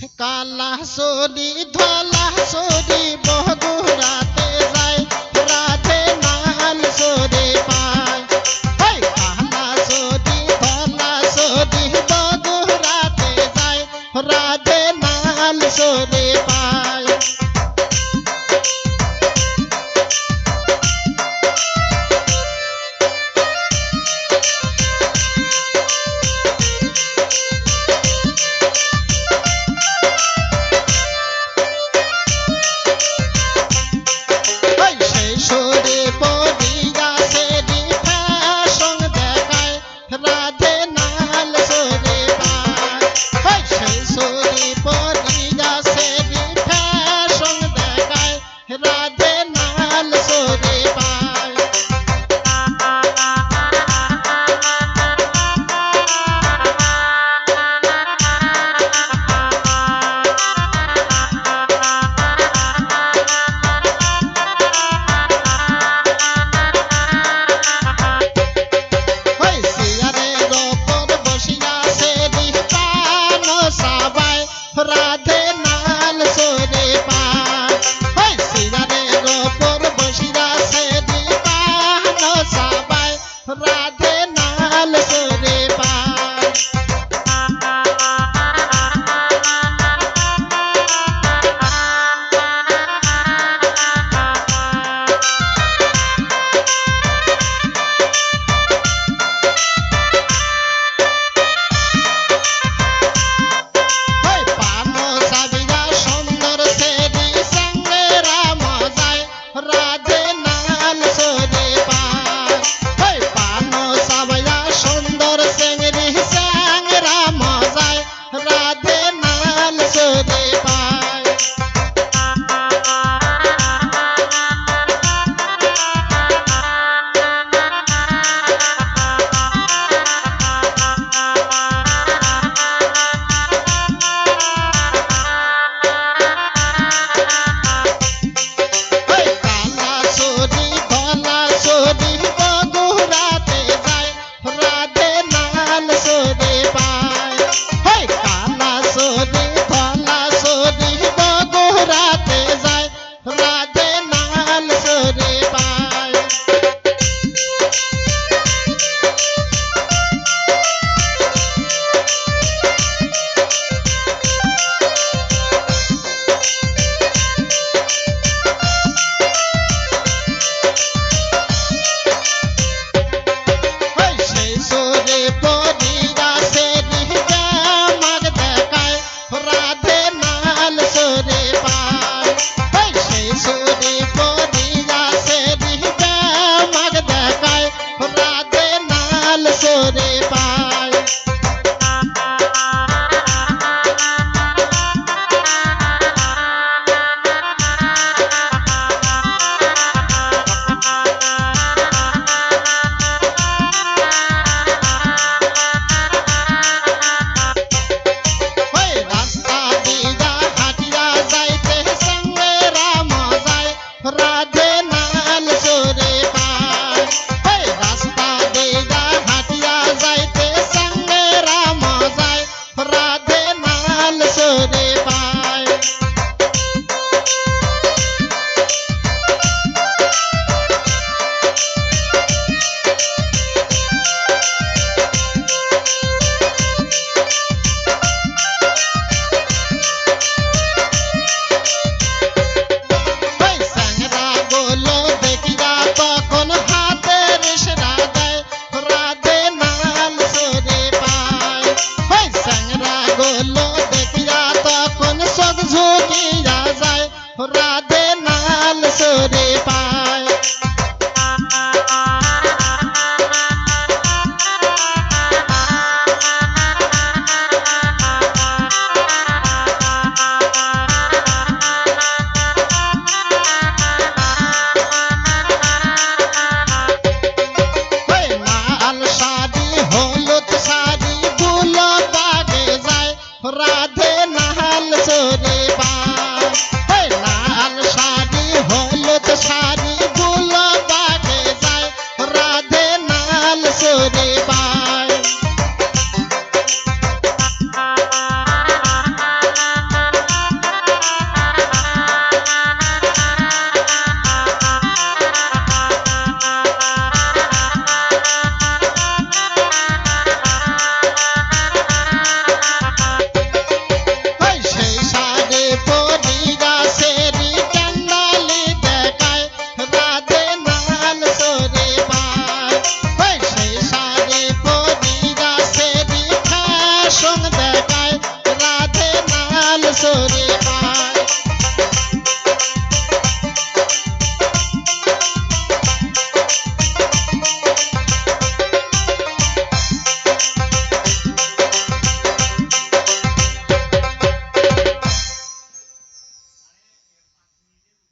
কালা sorry Dhola sorry বহুরাতে যা राधे नाल सो ಕಾಲ ಸೋದೆ রাধে নাহাল সোরে বা শাড়ি হলুদ শাড়ি গুলো বাগে যায় রাধে নাহাল সোরে